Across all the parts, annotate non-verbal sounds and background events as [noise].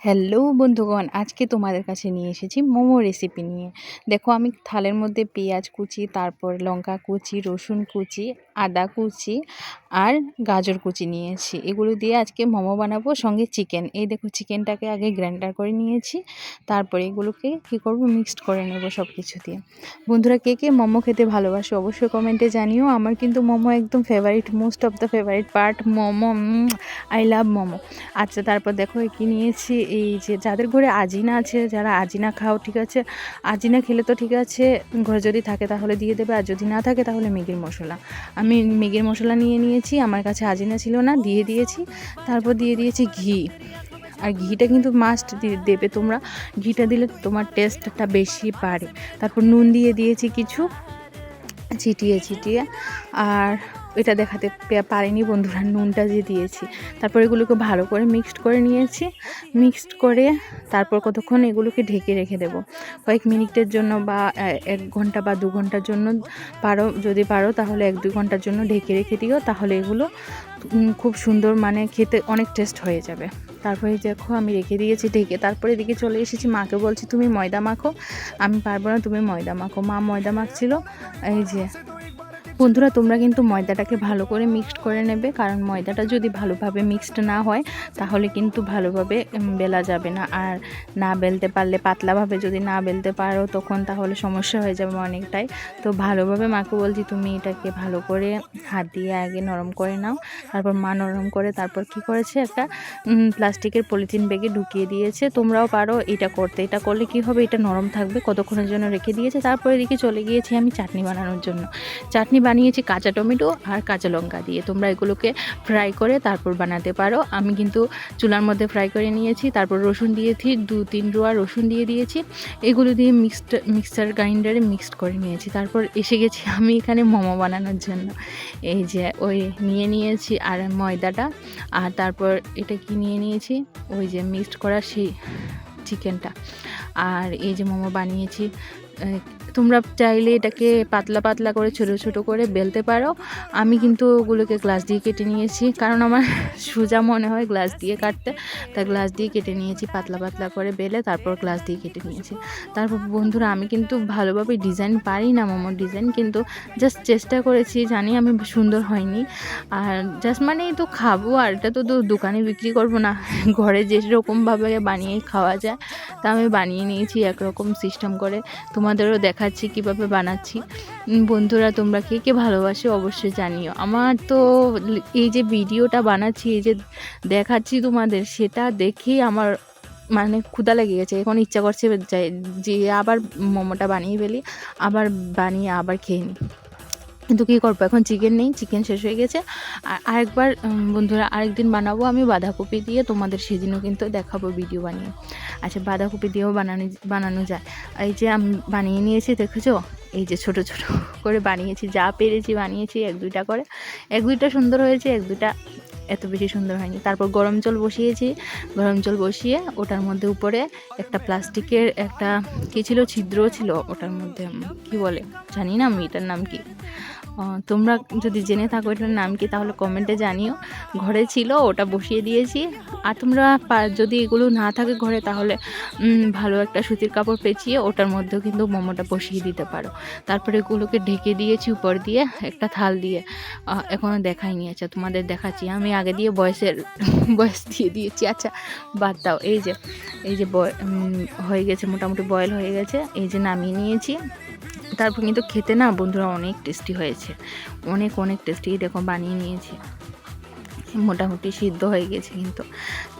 Hello বন্ধুগণ, আজকে তোমাদের কাছে নিয়ে এসেছি মোমো রেসিপি নিয়ে। দেখো আমি থালের মধ্যে পেঁয়াজ কুচি, তারপর লঙ্কা কুচি, রসুন কুচি আদা কুচি আর গাজর কুচি নিয়েছি। এগুলো দিয়ে আজকে মোমো বানাবো, সঙ্গে চিকেন। এই দেখো চিকেনটাকে আগে গ্রাইন্ডার করে নিয়েছি, তারপরে এগুলোকে কী করব? মিক্সড করে নেব সব কিছু দিয়ে। বন্ধুরা, কে কে মোমো খেতে ভালোবাসে অবশ্যই কমেন্টে জানিও। আমার কিন্তু মোমো একদম favourite most of the favourite part momo I love momo. আচ্ছা তারপর দেখো কি নিয়েছি? এই যে যাদের ঘরে আজিনা আছে, যারা আজিনা খাও, ঠিক আছে? আজিনা খেলে তো ঠিক আছে, ঘরে যদি থাকে তাহলে দিয়ে দেবে, আর যদি না থাকে তাহলে ম্যাগির মশলা। আমি ম্যাগির মশলা নিয়ে নিয়েছি, আমার কাছে আজিনা ছিল না, দিয়ে দিয়েছি। তারপর দিয়ে দিয়েছি ঘি। আর ঘিটা কিন্তু মাস্ট দেবে তোমরা। ঘিটা দিলে তোমার টেস্টটা বেশি বাড়ে। তারপর নুন দিয়ে দিয়েছি কিছু, ছিটিয়ে ছিটিয়ে। আর এটা দেখাতে পারিনি বন্ধুরা, নুনটা যে দিয়েছি। তারপর এগুলোকে ভালো করে মিক্সড করে নিয়েছি। মিক্সড করে তারপর কতক্ষণ এগুলোকে ঢেকে রেখে দেব। কয়েক মিনিটের জন্য বা এক ঘণ্টা বা দু ঘণ্টার জন্য পারো, যদি পারো তাহলে এক দু ঘণ্টার জন্য ঢেকে রেখে দিও, তাহলে এগুলো খুব সুন্দর মানে খেতে অনেক টেস্ট হয়ে যাবে। তারপরে দেখো আমি রেখে দিয়েছি ঢেকে। তারপরে এদিকে চলে এসেছি, মাকে বলছি, তুমি ময়দা মাখো। আমি পারব না, তুমি ময়দা মাখো। মা ময়দা মাখছিল, এই যে বন্ধুরা, তোমরা কিন্তু ময়দাটাকে ভালো করে মিক্সড করে নেবে, কারণ ময়দাটা যদি ভালোভাবে মিক্সড না হয়, তাহলে কিন্তু ভালোভাবে বেলা যাবে না। আর না বেলতে পারলে, পাতলাভাবে যদি না বেলতে পারো, তখন তাহলে সমস্যা হয়ে যাবে অনেকটাই। তো ভালোভাবে মাকে বলছি, তুমি এটাকে ভালো করে হাত দিয়ে আগে নরম করে নাও। তারপর মা নরম করে, তারপর কি করেছে? একটা প্লাস্টিকের পলিথিন ব্যাগে ঢুকিয়ে দিয়েছে। তোমরাও পারো এটা করতে। এটা করলে কি হবে? এটা নরম থাকবে, কতক্ষণের জন্য রেখে দিয়েছে? তারপরে এদিকে চলে গিয়েছি আমি চাটনি বানানোর জন্য। চাটনি বানিয়েছি কাঁচা টমেটো আর কাঁচা লঙ্কা দিয়ে। তোমরা এগুলোকে ফ্রাই করে তারপর বানাতে পারো। আমি কিন্তু চুলার মধ্যে ফ্রাই করে নিয়েছি, তারপর রসুন দিয়েছি, দু তিন রোয়া রসুন দিয়ে দিয়েছি। এগুলো দিয়ে মিক্সড মিক্সার গ্রাইন্ডারে মিক্সড করে নিয়েছি। তারপর এসে গেছি আমি এখানে মোমো বানানোর জন্য। এই যে ওই নিয়ে নিয়েছি আর ময়দাটা। আর তারপর এটা কি নিয়ে নিয়েছি? ওই যে মিক্সড করা সেই চিকেনটা আর এই যে মোমো বানিয়েছি তোমরা চাইলে এটাকে পাতলা পাতলা করে, ছোটো ছোটো করে বেলতে পারো। আমি কিন্তু ওগুলোকে গ্লাস দিয়ে কেটে নিয়েছি, কারণ আমার [laughs] সোজা মনে হয় গ্লাস দিয়ে কাটতে। তাই গ্লাস দিয়ে কেটে নিয়েছি, পাতলা পাতলা করে বেলে তারপর গ্লাস দিয়ে কেটে নিয়েছি। তারপর বন্ধুরা, আমি কিন্তু ভালোভাবে ডিজাইন পারি না মোমোর ডিজাইন কিন্তু জাস্ট চেষ্টা করেছি, জানি আমি সুন্দর হয়নি। আর জাস্ট মানে তো খাব, আর এটা তো দোকানে বিক্রি করব না। [laughs] ঘরে যেরকমভাবে বানিয়ে খাওয়া যায়, তা আমি বানিয়ে নিয়েছি, একরকম সিস্টেম করে। তোমাদেরও দেখাচ্ছি, কীভাবে বানাচ্ছি। বন্ধুরা, তোমরা কে কে ভালোবাসো অবশ্যই জানিও। আমার তো এই যে ভিডিওটা বানাচ্ছি, এই যে দেখাচ্ছি তোমাদের, সেটা দেখেই আমার মানে ক্ষুদা লেগে গেছে। এখন ইচ্ছা করছে যে আবার মোমোটা বানিয়ে ফেলি, আবার বানিয়ে আবার খেয়ে নিই। কিন্তু কী করব? এখন চিকেন নেই চিকেন শেষ হয়ে গেছে। আর আরেকবার বন্ধুরা, আরেকদিন বানাবো আমি বাঁধাকপি দিয়ে। তোমাদের সেদিনও কিন্তু দেখাবো ভিডিও বানিয়ে। আচ্ছা বাঁধাকপি দিয়েও বানানো বানানো যায়। এই যে আমি বানিয়ে নিয়েছি, দেখেছ? এই যে ছোট ছোট করে বানিয়েছি। যা পেরেছি বানিয়েছি, এক দুইটা করে। এক দুইটা সুন্দর হয়েছে, এক দুইটা এত বেশি সুন্দর হয়নি। তারপর গরম জল বসিয়েছি। গরম জল বসিয়ে ওটার মধ্যে উপরে একটা প্লাস্টিকের একটা কী ছিল? ছিদ্রও ছিল ওটার মধ্যে কি বলে? জানি না আমি এটার নাম কি। তোমরা যদি জেনে থাকো এটার নাম কি, তাহলে কমেন্টে জানিও। ঘরে ছিল, ওটা বসিয়ে দিয়েছি। আর তোমরা যদি এগুলো না থাকে ঘরে, তাহলে ভালো একটা সুতির কাপড় পেঁচিয়ে ওটার মধ্যেও কিন্তু মোমোটা বসিয়ে দিতে পারো। তারপরে এগুলোকে ঢেকে দিয়েছি উপর দিয়ে, একটা থাল দিয়ে। এখনও দেখাইনি। আচ্ছা তোমাদের দেখাচ্ছি। আমি আগে দিয়ে বয়সের, বয়স দিয়ে দিয়েছি। আচ্ছা বাদ দাও। এই যে এই যে হয়ে গেছে, মোটামুটি বয়েল হয়ে গেছে। এই যে নামিয়ে নিয়েছি। তারপর কিন্তু খেতে না বন্ধুরা অনেক টেস্টি হয়েছে। অনেক অনেক টেস্টি দেখো বানিয়ে নিয়েছি। মোটামুটি সিদ্ধ হয়ে গেছে কিন্তু।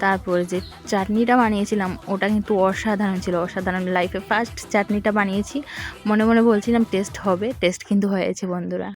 তারপর যে চাটনিটা বানিয়েছিলাম, ওটা কিন্তু অসাধারণ ছিল। অসাধারণ লাইফে ফার্স্ট চাটনিটা বানিয়েছি। মনে মনে বলছিলাম টেস্ট হবে টেস্ট কিন্তু হয়েছে বন্ধুরা।